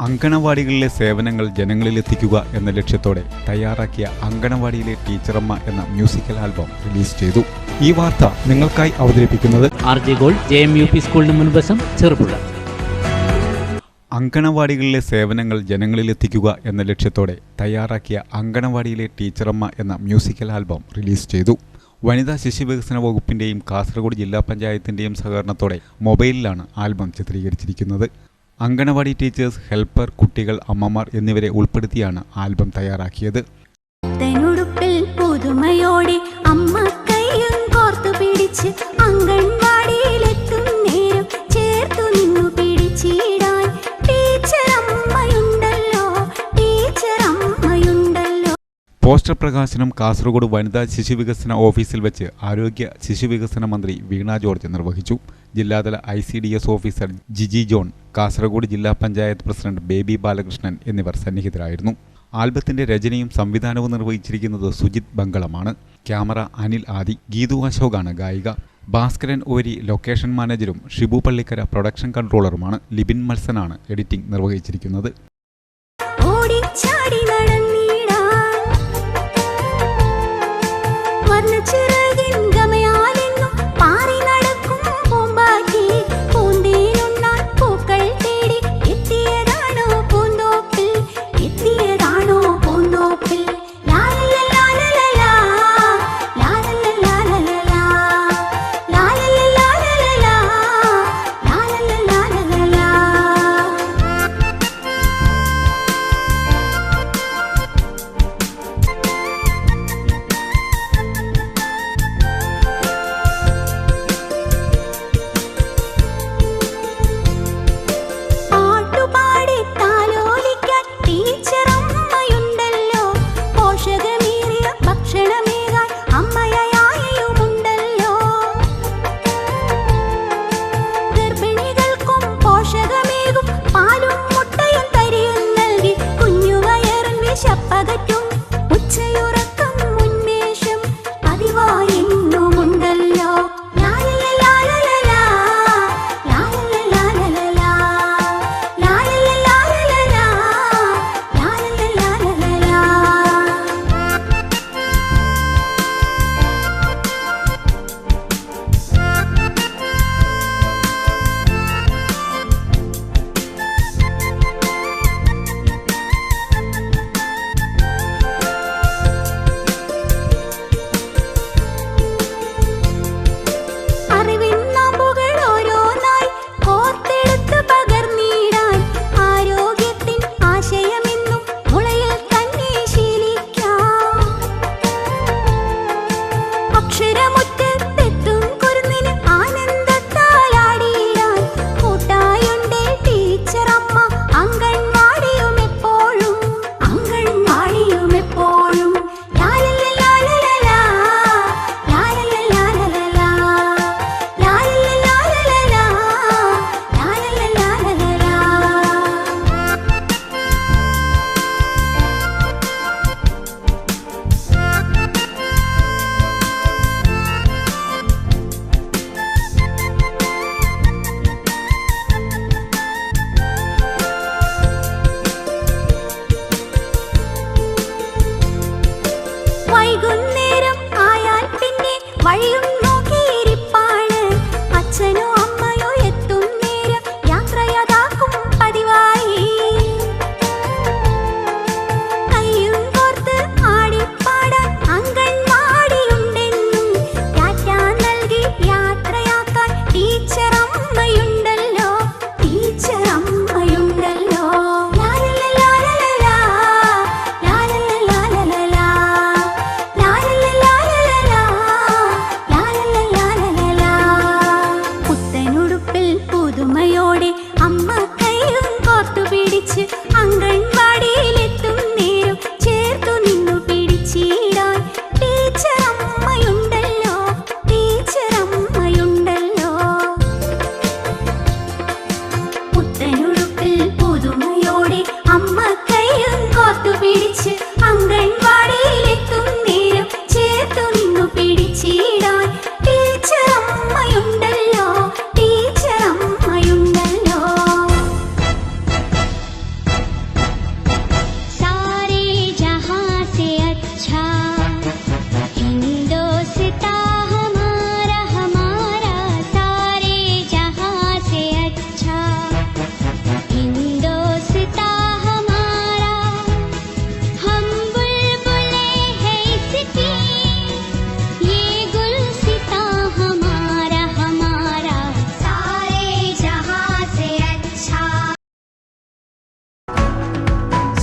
അങ്കണവാടികളിലെ സേവനങ്ങൾ ജനങ്ങളിലെത്തിക്കുക എന്ന ലക്ഷ്യത്തോടെ തയ്യാറാക്കിയ അങ്കണവാടിയിലെ ടീച്ചറമ്മ എന്ന മ്യൂസിക്കൽ ആൽബം റിലീസ് ചെയ്തു. ഈ വാർത്ത നിങ്ങൾക്കായി അവതരിപ്പിക്കുന്നത് R J gold J M U P സ്കൂളിന് മുൻവശം ചെറുപുഴ. അങ്കണവാടികളിലെ സേവനങ്ങൾ ജനങ്ങളിലെത്തിക്കുക എന്ന ലക്ഷ്യത്തോടെ തയ്യാറാക്കിയ അങ്കണവാടിയിലെ ടീച്ചറമ്മ എന്ന മ്യൂസിക്കൽ ആൽബം റിലീസ് ചെയ്തു. വനിതാ ശിശുവികസന വകുപ്പിന്റെയും കാസർഗോഡ് ജില്ലാ പഞ്ചായത്തിന്റെയും സഹകരണത്തോടെ മൊബൈലിലാണ് ആൽബം ചിത്രീകരിച്ചിരിക്കുന്നത്. അങ്കണവാടി ടീച്ചേഴ്സ് ഹെൽപ്പർ കുട്ടികൾ അമ്മമാർ എന്നിവരെ ഉൾപ്പെടുത്തിയാണ് ആൽബം തയ്യാറാക്കിയത്. പുതുമയോടെ അമ്മ കൈയും കോർത്തു പിടിച്ച് അംഗൻവാടിയിലെത്തും നേരം ചേർത്തു നിന്നു പിടിച്ചിടാൻ. ടീച്ചർ അമ്മയുണ്ടല്ലോ ടീച്ചർ അമ്മയുണ്ടല്ലോ. പോസ്റ്റർ പ്രകാശനം കാസർഗോഡ് വനിതാ ശിശുവികസന ഓഫീസിൽ വെച്ച് ആരോഗ്യ ശിശുവികസന മന്ത്രി വീണ ജോർജ് നിർവഹിച്ചു. ജില്ലാതല I C D S officer Jiji John Kasaragod ജില്ലാ പഞ്ചായത്ത് പ്രസിഡന്റ് ബേബി ബാലകൃഷ്ണൻ എന്നിവർ സന്നിഹിതരായിരുന്നു. ആൽബത്തിന്റെ രചനയും സംവിധാനവും നിർവഹിച്ചിരിക്കുന്നത് സുജിത് ബംഗളമാണ്. ക്യാമറ അനിൽ ആദി ഗീതു അശോകാണ് ഗായിക. ഭാസ്കരൻ ഓരി ലൊക്കേഷൻ മാനേജരും ഷിബു പള്ളിക്കര പ്രൊഡക്ഷൻ കൺട്രോളറുമാണ് ലിബിൻ മത്സനാണ് എഡിറ്റിംഗ് നിർവഹിച്ചിരിക്കുന്നത്. ഓടിച്ചാടി നടന്നിടാൻ. അക്ഷരമു പിടിച്ച്